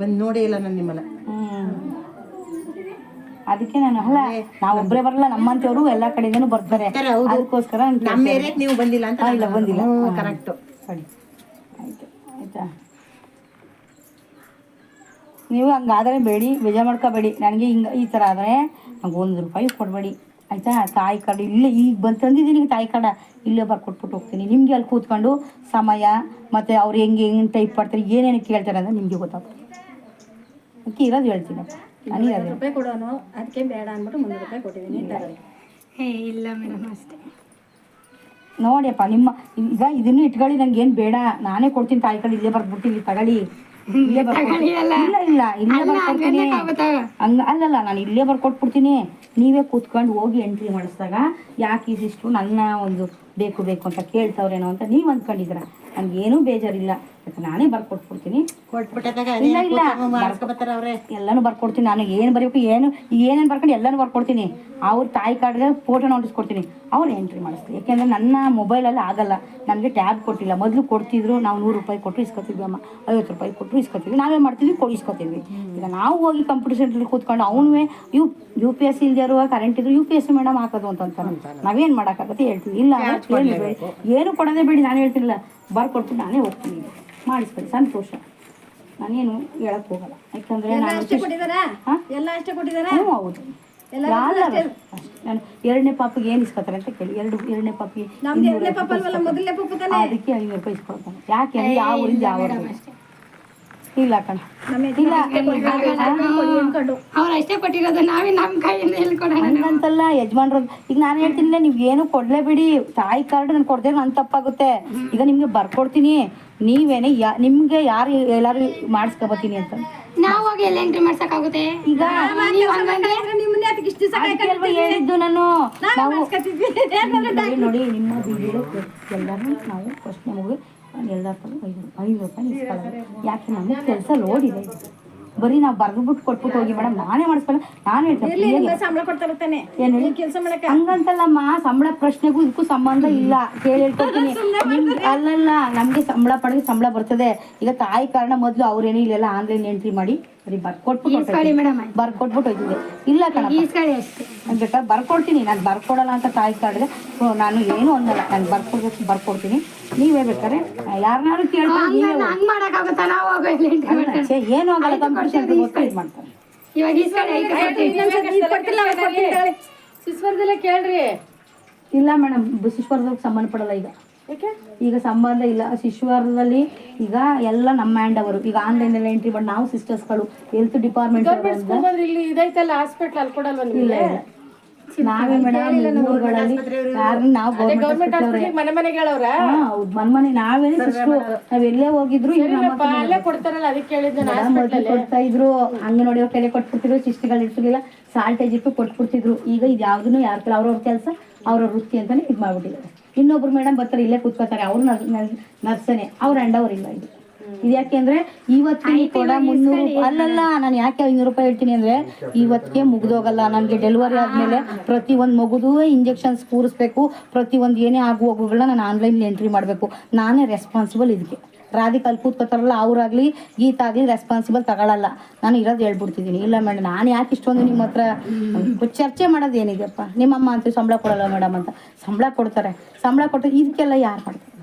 ಬಂದು ನೋಡೇ ಇಲ್ಲ ನಾನು ನಿಮ್ಮನ್ನ. ಅದಕ್ಕೆ ನಾನು ಅಲ್ಲ ನಾವು ಒಬ್ಬರೇ ಬರಲ್ಲ ನಮ್ಮಂತವ್ರು ಎಲ್ಲಾ ಕಡೆಯಿಂದನು ಬರ್ತಾರೆ. ಬರ್ತಾರೆ, ಹೌದು. ಅದಕ್ಕೋಸ್ಕರ ನಮ್ಮ. ಏರಿಯಾಕ್ ನೀವು ಬಂದಿಲ್ಲ ಅಂತ ಇಲ್ಲ ಬಂದಿಲ್ಲ. ಕರೆಕ್ಟ್ ಸರಿ. ಆಯ್ತು ಆಯ್ತಾ? ನೀವು ಹಂಗಾದರೆ ಬೇಡಿ ಬೇಜಾರು ಮಾಡ್ಕೋಬೇಡಿ. ನನಗೆ ಹಿಂಗೆ ಈ ಥರ ಆದರೆ ನಂಗೆ ಒಂದು ರೂಪಾಯಿ ಕೊಡಬೇಡಿ. ಆಯಿತಾ? ತಾಯಿ ಕಾರ್ಡ್ ಇಲ್ಲೇ ಈಗ ಬಂದು ತಂದಿದ್ದೀನಿ ತಾಯಿ ಕಾರ್ಡ. ಇಲ್ಲೇ ಬರ್ಕೊಟ್ಬಿಟ್ಟು ಹೋಗ್ತೀನಿ. ನಿಮಗೆ ಅಲ್ಲಿ ಕೂತ್ಕೊಂಡು ಸಮಯ ಮತ್ತು ಅವ್ರು ಹೆಂಗೆ ಹೆಂಗೆ ಟೈಪ್ ಮಾಡ್ತಾರೆ ಏನೇನು ಕೇಳ್ತಾರೆ ಅಂದರೆ ನಿಮಗೆ ಗೊತ್ತಾಗ್ತದೆ. ಅದಕ್ಕೆ ಇರೋದು ಹೇಳ್ತೀನಪ್ಪ ನಾನು ಇರೋದು ರೂಪಾಯಿ ಕೊಡೋನು ಅದಕ್ಕೆ ಬೇಡ ಅಂದ್ಬಿಟ್ಟು ಮುನ್ನೂರು ರೂಪಾಯಿ ಕೊಟ್ಟಿದ್ದೀನಿ ತಗೊಳ್ಳಿ ಏ ಇಲ್ಲ ಮೇಡಮ್ ಅಷ್ಟೇ. ನೋಡಿಯಪ್ಪ ನಿಮ್ಮ ಈಗ ಇದನ್ನು ಇಟ್ಕೊಳ್ಳಿ ನಂಗೆ ಏನು ಬೇಡ. ನಾನೇ ಕೊಡ್ತೀನಿ ತಾಯಿ ಕಡೆ ಇಲ್ಲೇ ಬರ್ಬಿಟ್ಟು ಇಲ್ಲಿ ತಗೊಳ್ಳಿ ಇಲ್ಲೇ ಬರ್ಕೊಡ್ತೀನಿ ಇಲ್ಲ ಇಲ್ಲ ಇಲ್ಲೇ ಬರ್ಕೊಡ್ತೀನಿ. ಹಂಗ ಅಲ್ಲಲ್ಲ ನಾನು ಇಲ್ಲೇ ಬರ್ಕೊಟ್ಬಿಡ್ತೀನಿ. ನೀವೇ ಕೂತ್ಕೊಂಡು ಹೋಗಿ ಎಂಟ್ರಿ ಮಾಡಿಸಿದಾಗ ಯಾಕೆ ಇದಿಷ್ಟು ನನ್ನ ಒಂದು ಬೇಕು ಬೇಕು ಅಂತ ಕೇಳ್ತವ್ರೇನೋ ಅಂತ ನೀವು ಅಂದ್ಕೊಂಡಿದ್ದೀರ. ನನಗೇನೂ ಏನೂ ಬೇಜಾರಿಲ್ಲ. ನಾನೇ ಬರ್ಕೊಟ್ಬಿಡ್ತೀನಿ. ಇಲ್ಲ ಎಲ್ಲಾನು ಬರ್ಕೊಡ್ತೀನಿ. ನಾನು ಏನು ಬರೀಬೇಕು ಏನು ಏನೇನು ಬರ್ಕೊಂಡು ಎಲ್ಲಾನು ಬರ್ಕೊಡ್ತೀನಿ. ಅವ್ರ ತಾಯಿ ಕಾರ್ಡ್ಗೆ ಫೋಟೋನ ಹೊಂಟಿಸ್ಕೊಡ್ತೀನಿ ಅವ್ರು ಎಂಟ್ರಿ ಮಾಡಿಸ್ತೀನಿ ಯಾಕೆಂದರೆ ನನ್ನ ಮೊಬೈಲಲ್ಲಿ ಆಗಲ್ಲ. ನಮಗೆ ಟ್ಯಾಬ್ ಕೊಟ್ಟಿಲ್ಲ. ಮೊದಲು ಕೊಡ್ತಿದ್ರು ನಾವು ನೂರು ರೂಪಾಯಿ ಕೊಟ್ಟು ಇಸ್ಕೊತಿದ್ವಿ ಅಮ್ಮ. ಐವತ್ತು ರೂಪಾಯಿ ಕೊಟ್ಟು ಇಸ್ಕೊತೀವಿ. ನಾವೇ ಮಾಡ್ತಿದ್ವಿ ಕೊಡಿ ಇಸ್ಕೊತೀವಿ. ಈಗ ನಾವು ಹೋಗಿ ಕಂಪ್ಯೂಟರ್ ಸೆಂಟ್ರಲ್ಲಿ ಕೂತ್ಕೊಂಡು ಅವನು ಯು ಯು ಪಿ ಎಸ್ ಇಲ್ದೇ ಇರುವ ಕರೆಂಟ್ ಇದ್ರು ಯು ಪಿ ಎಸ್ ಮೇಡಮ್ ಹಾಕೋದು ಅಂತ ಅಂತಾರೆ ನಾವೇನು ಮಾಡೋಕ್ಕಾಗತ್ತೆ ಹೇಳ್ತೀವಿ. ಇಲ್ಲ ಏನು ಏನು ಕೊಡೋದೇ ಬಿಡಿ. ನಾನು ಹೇಳ್ತಿಲ್ಲ ಬರ್ಕೊಡ್ತೀನಿ ನಾನೇ ಹೋಗ್ತೀನಿ. ಮಾಡಿಸ್ಕೊಳ್ಳಿ ಸಂತೋಷ. ನಾನೇನು ಹೇಳಕ್ ಹೋಗಲ್ಲ. ಯಾಕಂದ್ರೆ ನಾನು ಎಲ್ಲ ಅಷ್ಟೇ ಕೊಟ್ಟಿದ್ದಾರಾ? ಹ್ಞೂ ಹೌದು. ಎಲ್ಲರೂ ನಾನು ಎರಡನೇ ಪಾಪಿಗೆ ಏನು ಇಸ್ಕೊತಾರೆ ಅಂತ ಕೇಳಿ. ಎರಡು ಎರಡನೇ ಪಾಪಿಗೆ ಅದಕ್ಕೆ ಐನೂರು ರೂಪಾಯಿ ಇಸ್ಕೊಳ್ತಾನೆ. ಯಾಕೆ? ಯಾವ ಊರಿಂದ ಯಾವ ಇಲ್ಲ ಕಣ. ಇಲ್ಲ. ಅವ್ರು ಅಷ್ಟೇ ಕೊಟ್ಟಿರೋದು ನಾವೇ ನಮ್ಮ ಕೈಯಿಂದ ಹೇಳ್ಕೊಡೋಣ ಹಂಗಂತಲ್ಲ ಯಜಮಾನ್ರು ಈಗ ನಾನು ಹೇಳ್ತೀನಿ ನೀವು ಏನು ಕೊಡ್ಲೇ ಬಿಡಿ. ತಾಯಿ ಕಾರ್ಡ್ ನಾನು ಕೊಡ್ದೆ ನನ್ನ ತಪ್ಪಾಗುತ್ತೆ. ಈಗ ನಿಮ್ಗೆ ಬರ್ಕೊಡ್ತೀನಿ. ನೀವೇನೆ ಯಾ ನಿಮ್ಗೆ ಯಾರು ಎಲ್ಲಾರು ಮಾಡಿಸ್ಕೊಬತ್ತೀನಿ ಅಂತ. ನಾವು ಹೋಗಿ ಎಲ್ಲ ಎಂಟ್ರಿ ಮಾಡ್ಸಕ್ಕಾಗುತ್ತೆ. ಈಗ ಹೇಳಿದ್ದು ನಾನು. ನಾವು ನೋಡಿ ನಿಮ್ಮ ಎಲ್ಲರೂ ನಾವು ಫಸ್ಟ್ ಮುಗಿ ಎಲ್ಲರೂ ಐದು ಐದು ರೂಪಾಯಿ ಇಸ್ಕೊಳ್ಳೋದು ಯಾಕೆ ನಮಗೆ ಕೆಲಸ ಲೋಡ್ ಇದೆ ಬರೀ ನಾವು ಬರ್ದ್ಬಿಟ್ಟು ಕೊಟ್ಬಿಟ್ಟು ಹೋಗಿ ಮೇಡಮ್ ನಾನೇ ಮಾಡಿಸ್ಕೊಳ್ಳ ನಾನು ಹೇಳ್ತೀನಿ ಏನು ಹೇಳಿ? ಕೆಲಸ ಮಾಡಕ್ಕೆ? ಹಂಗಂತಲ್ಲಮ್ಮ ಸಂಬಳ ಪ್ರಶ್ನೆಗೂ ಇದಕ್ಕೂ ಸಂಬಂಧ ಇಲ್ಲ. ಕೇಳಿ ಹೇಳ್ಕೊಡ್ತೀನಿ. ನಿಮ್ಗೆ ಅಲ್ಲಲ್ಲ ನಮಗೆ ಸಂಬಳ ಪಡೆದು ಸಂಬಳ ಬರ್ತದೆ. ಈಗ ತಾಯಿ ಕಾರಣ ಮೊದಲು ಅವ್ರೇನು ಇಲ್ಲೆಲ್ಲ ಆನ್ಲೈನ್ ಎಂಟ್ರಿ ಮಾಡಿ ಬರೀ ಬರ್ಕೊಟ್ಬಿಟ್ಟು ಬರ್ಕೊಟ್ಬಿಟ್ಟು ಹೋಯ್ತಿದ್ದೆ ಇಲ್ಲ ಕಣ ಬೇಕಾದ್ರೆ ಬರ್ಕೊಡ್ತೀನಿ. ನಾನು ಬರ್ಕೊಡಲ್ಲ ಅಂತ ತಾಯಿ ಸೊ ನಾನು ಏನು ಅನ್ನಲ್ಲ. ನಾನು ಬರ್ಕೊಡ್ಬೇಕು ಬರ್ಕೊಡ್ತೀನಿ. ನೀವೇ ಬೇಕಾರೆ? ಯಾರನ್ನಾರು ನೀವೇ ಹೋಗಿ. ಮಾಡಕ್ಕಾಗುತ್ತಾ? ನಾವು ಛೇ, ಏನು ಆಗಲ್ಲ ಕಂಪ್ಯೂಟರ್ ಮಾಡ್ತಾರೆ. ಇವಾಗ. ಕೇಳ್ರಿ. ಇಲ್ಲ ಮೇಡಮ್ ಶಿಶ್ವರದಾಗ ಸಂಬಂಧ ಪಡಲ್ಲ ಈಗ. ಈಗ ಸಂಬಂಧ ಇಲ್ಲ. ಶಿಶುವಾರದಲ್ಲಿ ಈಗ ಎಲ್ಲ ನಮ್ಮ ಹ್ಯಾಂಡ್ ಅವರು. ಈಗ ಆನ್ಲೈನ್ ಎಲ್ಲ ಎಂಟ್ರಿ ಮಾಡಿ ನಾವು ಸಿಸ್ಟರ್ಸ್ಗಳು ಹೆಲ್ತ್ ಡಿಪಾರ್ಟ್ಮೆಂಟ್ ಇಲ್ಲಿ ಇದೈತಲ್ಲ ಹಾಸ್ಪಿಟ್ಲ್ ಅಲ್ಲಿ ಕೊಡಲ್ವ ಇಲ್ಲ ಇಲ್ಲ. ನಾವೇ ಮೇಡಮ್ ಊರುಗಳಲ್ಲಿ ಯಾರನ್ನ ನಾವು ಗೌರ್ಮೆಂಟ್ ಮನೆ ಮನೆಗೆ ಹೇಳವ್ರ ಹೌದು ಮನ್ ಮನೆ ನಾವೇನೆ ಸಿಸ್ಟ್ರು ನಾವ್ ಎಲ್ಲೇ ಹೋಗಿದ್ರು ಅಲ್ಲೇ ಕೊಡ್ತಾರಲ್ಲ ಅದಕ್ಕೆ ಕೊಡ್ತಾ ಇದ್ರು ಅಂಗನವಾಡಿ ಅವ್ರ ಕೈಲಿ ಕೊಟ್ಬಿಡ್ತಿದ್ರು ಶಿಸ್ತಿಗಳು ಇರ್ತಿರ್ಲಿಲ್ಲ ಸಾಲ್ಟೇಜ್ ಇಟ್ಟು ಕೊಟ್ಬಿಡ್ತಿದ್ರು. ಈಗ ಇದು ಯಾವ್ದನ್ನು ಯಾರ ಅವ್ರವ್ರ ಕೆಲಸ ಅವ್ರವ್ರ ವೃತ್ತಿ ಅಂತಾನೆ ಇದು ಮಾಡ್ಬಿಟ್ಟಿದ್ದಾರೆ. ಇನ್ನೊಬ್ರು ಮೇಡಮ್ ಬರ್ತಾರೆ ಇಲ್ಲೇ ಕೂತ್ಕೋತಾರೆ ಅವ್ರು ನರ್ಸನೆ ಅವ್ರ ಅಂಡವ್ರು ಇಲ್ಲ ಇದು ಇದು ಯಾಕೆಂದ್ರೆ ಇವತ್ತಿನ ಕೂಡ ಮುನ್ನೂರು ಅಲ್ಲಲ್ಲ ನಾನು ಯಾಕೆ ಐನೂರು ರೂಪಾಯಿ ಹೇಳ್ತೀನಿ ಅಂದ್ರೆ ಇವತ್ತಿಗೆ ಮುಗ್ದೋಗಲ್ಲ ನನಗೆ ಡೆಲಿವರಿ ಆದ್ಮೇಲೆ ಪ್ರತಿ ಒಂದು ಮಗುದು ಇಂಜೆಕ್ಷನ್ಸ್ ಕೂರಿಸ್ಬೇಕು ಪ್ರತಿ ಒಂದು ಏನೇ ಆಗು ಹೋಗುಗಳನ್ನ ನಾನು ಆನ್ಲೈನ್ ಎಂಟ್ರಿ ಮಾಡಬೇಕು. ನಾನೇ ರೆಸ್ಪಾನ್ಸಿಬಲ್ ಇದಕ್ಕೆ ರಾಧಿಕಲ್ ಅಲ್ಲಿ ಕೂತ್ಕೋತಾರಲ್ಲ ಅವ್ರಾಗ್ಲಿ ಗೀತಾ ಆಗಲಿ ರೆಸ್ಪಾನ್ಸಿಬಲ್ ತಗೊಳಲ್ಲ. ನಾನು ಇರೋದು ಹೇಳ್ಬಿಡ್ತಿದ್ದೀನಿ. ಇಲ್ಲ ಮೇಡಮ್ ನಾನು ಯಾಕೆ ಇಷ್ಟೊಂದು ನಿಮ್ಮ ಹತ್ರ ಚರ್ಚೆ ಮಾಡೋದು ಏನಿದೆಯಪ್ಪ? ನಿಮ್ಮಮ್ಮ ಅಂತ ಸಂಬಳ ಕೊಡಲ್ಲ ಮೇಡಮ್ ಅಂತ. ಸಂಬಳ ಕೊಡ್ತಾರೆ. ಸಂಬಳ ಕೊಟ್ಟರೆ ಇದಕ್ಕೆಲ್ಲ ಯಾರು ಮಾಡ್ತಾರೆ?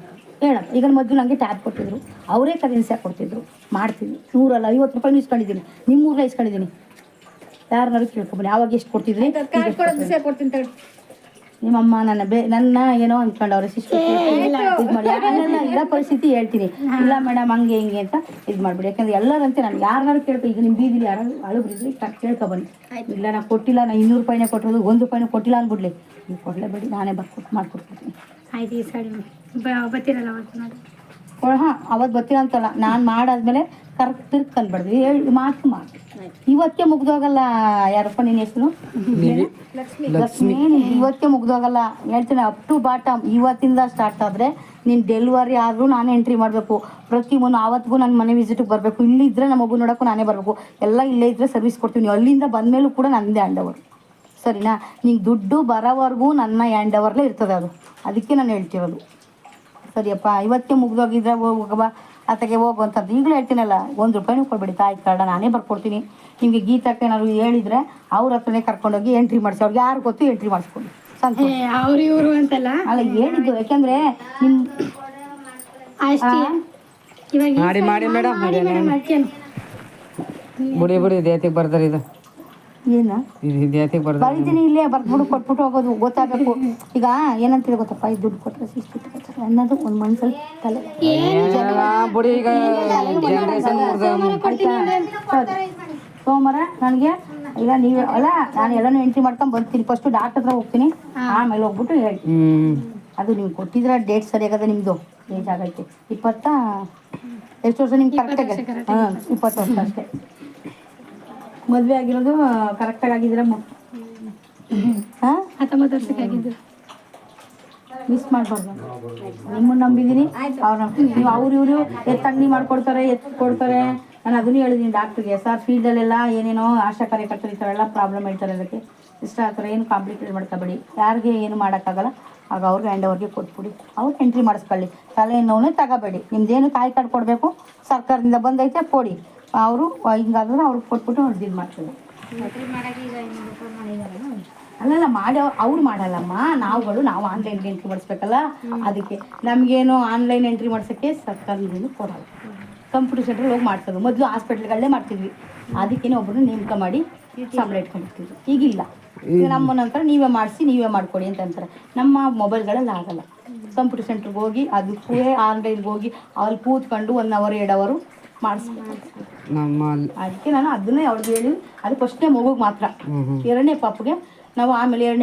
ಹೇಳಪ್ಪ ಈಗ ಮೊದಲು ನನಗೆ ಟ್ಯಾಬ್ ಕೊಟ್ಟಿದ್ರು. ಅವರೇ ಕರೆನ್ಸಿ ಕೊಡ್ತಿದ್ರು. ಮಾಡ್ತೀನಿ ನೂರಲ್ಲ ಐವತ್ತು ರೂಪಾಯಿ ಇಸ್ಕೊಂಡಿದ್ದೀನಿ ನಿಮ್ಮ ಊರಲ್ಲೇ ಇಸ್ಕೊಂಡಿದ್ದೀನಿ. ಯಾರನ್ನಾರು ಕೇಳ್ಕೊಬನ್ನಿ ಆವಾಗ ಎಷ್ಟು ಕೊಡ್ತಿದ್ರಿ? ನಿಮ್ಮಮ್ಮ ನನ್ನ ಬೇ ನನ್ನ ಏನೋ ಸಿಸ್ಟರ್ ಇದು ಮಾಡಿ ಯಾಕಂದ್ರೆ ಇರೋ ಪರಿಸ್ಥಿತಿ ಹೇಳ್ತೀನಿ. ಇಲ್ಲ ಮೇಡಮ್ ಹಂಗೆ ಹಿಂಗೆ ಅಂತ ಇದು ಮಾಡ್ಬಿಡಿ. ಯಾಕಂದ್ರೆ ಎಲ್ಲರಂತೆ ನಾನು ಯಾರನ್ನಾರು ಕೇಳ್ಕೊ ಈಗ ನಿಮ್ಮ ಬೀದಿಲಿ ಯಾರು ಕೇಳ್ಕೊ ಬನ್ನಿ. ಇಲ್ಲ ನಾನು ಕೊಟ್ಟಿಲ್ಲ ನಾನು ಇನ್ನೂರು ರೂಪಾಯಿನೇ ಕೊಟ್ಟಿರೋದು ಒಂದು ರೂಪಾಯಿನೂ ಕೊಟ್ಟಿಲ್ಲ ಅನ್ಬಿಡ್ಲಿ. ನೀವು ಕೊಡಲೇಬೇಡಿ ನಾನೇ ಬರ್ಕೊಟ್ಟು ಮಾಡ್ಕೊಡ್ತೀನಿ ಆಯ್ತು ಈ ಬ- ಬರ್ತೀರಲ್ಲ ಹಾಂ ಅವತ್ತು ಬರ್ತೀರ ಅಂತಲ್ಲ. ನಾನು ಮಾಡಾದ್ಮೇಲೆ ಕರೆಕ್ಟ್ ತಿರ್ಕೊಂಡ್ಬಿಡ್ದು ಹೇಳಿ ಮಾತು ಮಾತು. ಇವತ್ತೇ ಮುಗ್ದೋಗಲ್ಲ ಯಾರಪ್ಪ ನಿನ್ನ ಹೆಸರು? ಲಕ್ಷ್ಮಿ. ಇವತ್ತೇ ಮುಗ್ದೋಗಲ್ಲ. ಹೇಳ್ತೀನಿ ಅಪ್ ಟು ಬಾಟಮ್ ಇವತ್ತಿಂದ ಸ್ಟಾರ್ಟ್ ಆದರೆ ನಿನ್ ಡೆಲಿವರಿ ಆದರೂ ನಾನೇ ಎಂಟ್ರಿ ಮಾಡಬೇಕು. ಪ್ರತಿ ಒಂದು ಆವತ್ತಿಗೂ ನನ್ನ ಮನೆ ವಿಸಿಟಿಗೆ ಬರಬೇಕು. ಇಲ್ಲಿದ್ದರೆ ನಮ್ಮ ಮಗು ನೋಡೋಕ್ಕೂ ನಾನೇ ಬರಬೇಕು. ಎಲ್ಲ ಇಲ್ಲೇ ಇದ್ದರೆ ಸರ್ವಿಸ್ ಕೊಡ್ತೀನಿ. ನೀವು ಅಲ್ಲಿಂದ ಬಂದ್ಮೇಲೂ ಕೂಡ ನನ್ನದೇ ಹ್ಯಾಂಡ್ ಓವರ್ ಸರಿನಾ? ನಿಂಗೆ ದುಡ್ಡು ಬರೋವರೆಗೂ ನನ್ನ ಹ್ಯಾಂಡ್ ಓವರ್ಲೇ ಇರ್ತದೆ ಅದು. ಅದಕ್ಕೆ ನಾನು ಹೇಳ್ತಿರೋದು. ಸರಿಯಪ್ಪ ಇವತ್ತೇ ಮುಗ್ದೋಗಿದ್ರೆ ಹೋಗವ ಆತಗೆ ಹೋಗುವಂಥದ್ದು ಈಗಲೂ ಹೇಳ್ತೀನಲ್ಲ ಒಂದು ರೂಪಾಯಿನೂ ಕೊಡ್ಬೇಡಿ ತಾಯಿ ಕಾರ್ಡ ನಾನೇ ಬರ್ಕೊಡ್ತೀನಿ. ನಿಮಗೆ ಗೀತಕ್ಕೆ ಏನಾದ್ರು ಹೇಳಿದ್ರೆ ಅವ್ರ ಹತ್ರನೇ ಕರ್ಕೊಂಡೋಗಿ ಎಂಟ್ರಿ ಮಾಡಿಸಿ ಅವ್ರಿಗೆ ಯಾರು ಗೊತ್ತು ಎಂಟ್ರಿ ಮಾಡಿಸ್ಕೊಂಡು. ಅವ್ರು ಇವರು ಅಂತಲ್ಲ? ಅಲ್ಲ ಹೇಳಿದ್ದು ಯಾಕೆಂದ್ರೆ ನಿಮ್ಮ ಅಷ್ಟೇ. ಇವಾಗ ಮಾಡಿ ಮಾಡಿ ಮೇಡಮ್ ಬುಡಿ ಬುಡಿ ದೇತಿಗೆ ಬರ್ತಾರೆ ಇದು. ಏನ? ಬರೀತೀನಿ ಇಲ್ಲೇ ಬರ್ದ್ಬಿಟ್ಟು ಕೊಟ್ಬಿಟ್ಟು ಹೋಗೋದು ಗೊತ್ತಾಗಬೇಕು. ಈಗ ಏನಂತ ಹೇಳಿ ಗೊತ್ತಪ್ಪ ಇದು ದುಡ್ಡು ಕೊಟ್ಟರೆ ಶಿಸ್ತು ತಗೋತಾರೆ ಅನ್ನೋದು ಒಂದು ಮನ್ಸಲ್ಲಿ ತಲೆ ಏನಿಲ್ಲ ಈಗ ಜನರೇಷನ್ ಸೋಮವಾರ ನನಗೆ ಈಗ ನೀವು ಅಲ್ಲ ನಾನು ಎಲ್ಲಾನು ಎಂಟ್ರಿ ಮಾಡ್ಕೊಂಡು ಬರ್ತೀನಿ. ಫಸ್ಟ್ ಡಾಕ್ಟರ್ ಹತ್ರ ಹೋಗ್ತೀನಿ. ಆಮೇಲೆ ಹೋಗ್ಬಿಟ್ಟು ಹೇಳಿ. ಅದು ನೀವು ಕೊಟ್ಟಿದ್ರ ಡೇಟ್ ಸರಿಯಾಗದ ನಿಮ್ಮದು ಏಜ್ ಆಗೈತೆ. ಇಪ್ಪತ್ತ ಎಷ್ಟು ವರ್ಷ ನಿಮ್ಗೆ ಕರೆಕ್ಟಾಗಿ ಹಾಂ ಇಪ್ಪತ್ತು ವರ್ಷ ಅಷ್ಟೇ. ಮದುವೆ ಆಗಿರೋದು ಕರೆಕ್ಟಾಗಿ ಆಗಿದ್ರೆ ಹಾಂ? ಹತ್ತೊಂಬತ್ತು ವರ್ಷಕ್ಕೆ ಆಗಿದ್ದು. ಮಿಸ್ ಮಾಡಬಾರ್ದು. ನಿಮ್ಮನ್ನ ನಂಬಿದೀನಿ ಅವ್ರ ನೀವು ಅವ್ರು ಇವರು ಎತ್ತು ಅಂಗಡಿ ಮಾಡ್ಕೊಡ್ತಾರೆ ಎತ್ತು ಕೊಡ್ತಾರೆ. ನಾನು ಅದನ್ನು ಹೇಳಿದ್ದೀನಿ ಡಾಕ್ಟ್ರಿಗೆ ಸರ್ ಫೀಲ್ಡಲ್ಲೆಲ್ಲ ಏನೇನೋ ಆಶಾ ಕಾರ್ಯಕರ್ತರು ಈ ಥರ ಎಲ್ಲ ಪ್ರಾಬ್ಲಮ್ ಹೇಳ್ತಾರೆ ಅದಕ್ಕೆ. ಇಷ್ಟ ಆಗ್ತಾರೆ ಥರ ಏನು ಕಾಂಪ್ಲಿಕೇಟ್ ಮಾಡ್ಕೋಬೇಡಿ. ಯಾರಿಗೆ ಏನು ಮಾಡೋಕ್ಕಾಗಲ್ಲ ಆಗ ಅವ್ರಿಗೆ ಆ್ಯಂಡ್ ಓವರ್ಗೆ ಕೊಟ್ಬಿಡಿ. ಅವ್ರು ಎಂಟ್ರಿ ಮಾಡಿಸ್ಕೊಳ್ಳಿ. ತಲೆ ನೋವೇ ತಗೋಬೇಡಿ. ನಿಮ್ದೇನು ಕಾಯಿ ಕಾರ್ಡ್ ಕೊಡಬೇಕು ಸರ್ಕಾರದಿಂದ ಬಂದೈತೆ ಕೊಡಿ. ಅವರು ಹಿಂಗಾದ್ರೆ ಅವ್ರಿಗೆ ಕೊಟ್ಬಿಟ್ಟು ಅವ್ರು ಇದು ಮಾಡ್ಸೋದು. ಅಲ್ಲಲ್ಲ ಮಾಡಿ ಅವ್ರು ಮಾಡಲ್ಲಮ್ಮ. ನಾವುಗಳು ನಾವು ಆನ್ಲೈನ್ಗೆ ಎಂಟ್ರಿ ಮಾಡಿಸ್ಬೇಕಲ್ಲ? ಅದಕ್ಕೆ ನಮಗೇನು ಆನ್ಲೈನ್ ಎಂಟ್ರಿ ಮಾಡ್ಸೋಕ್ಕೆ ಸರ್ಕಾರದಿಂದ ಕೊಡಲ್ಲ. ಕಂಪ್ಯೂಟರ್ ಸೆಂಟ್ರಲ್ಲಿ ಹೋಗಿ ಮಾಡ್ಸೋದು. ಮೊದಲು ಹಾಸ್ಪಿಟ್ಲ್ಗಳಲ್ಲೇ ಮಾಡ್ತಿದ್ವಿ. ಅದಕ್ಕೇನೆ ಒಬ್ಬರನ್ನ ನೇಮಕ ಮಾಡಿ ಸಂಬಳ ಇಟ್ಕೊಂಡಿರ್ತಿದ್ರು ಈಗಿಲ್ಲ. ಈಗ ನಮ್ಮ ನಂತರ ನೀವೇ ಮಾಡಿಸಿ ನೀವೇ ಮಾಡ್ಕೊಡಿ ಅಂತ ಅಂತಾರೆ. ನಮ್ಮ ಮೊಬೈಲ್ಗಳಲ್ಲಿ ಆಗಲ್ಲ. ಕಂಪ್ಯೂಟರ್ ಸೆಂಟ್ರಿಗೆ ಹೋಗಿ ಅದಕ್ಕೂ ಆನ್ಲೈನ್ಗೆ ಹೋಗಿ ಅಲ್ಲಿ ಕೂತ್ಕೊಂಡು ಒನ್ ಅವರ್ ಎರಡು ಅವರು ಮಾಡಿಸ್ಬೇಕು. ನಮ್ಮ ಅದಕ್ಕೆ ನಾನು ಅದನ್ನೇ ಅವ್ರಿಗೆ ಹೇಳಿ ಅದು ಫಸ್ಟ್ನೇ ಮಗುಗೆ ಮಾತ್ರ. ಎರಡನೇ ಪಾಪಗೆ ನಾವು ಆಮೇಲೆ ಎರಡನೇ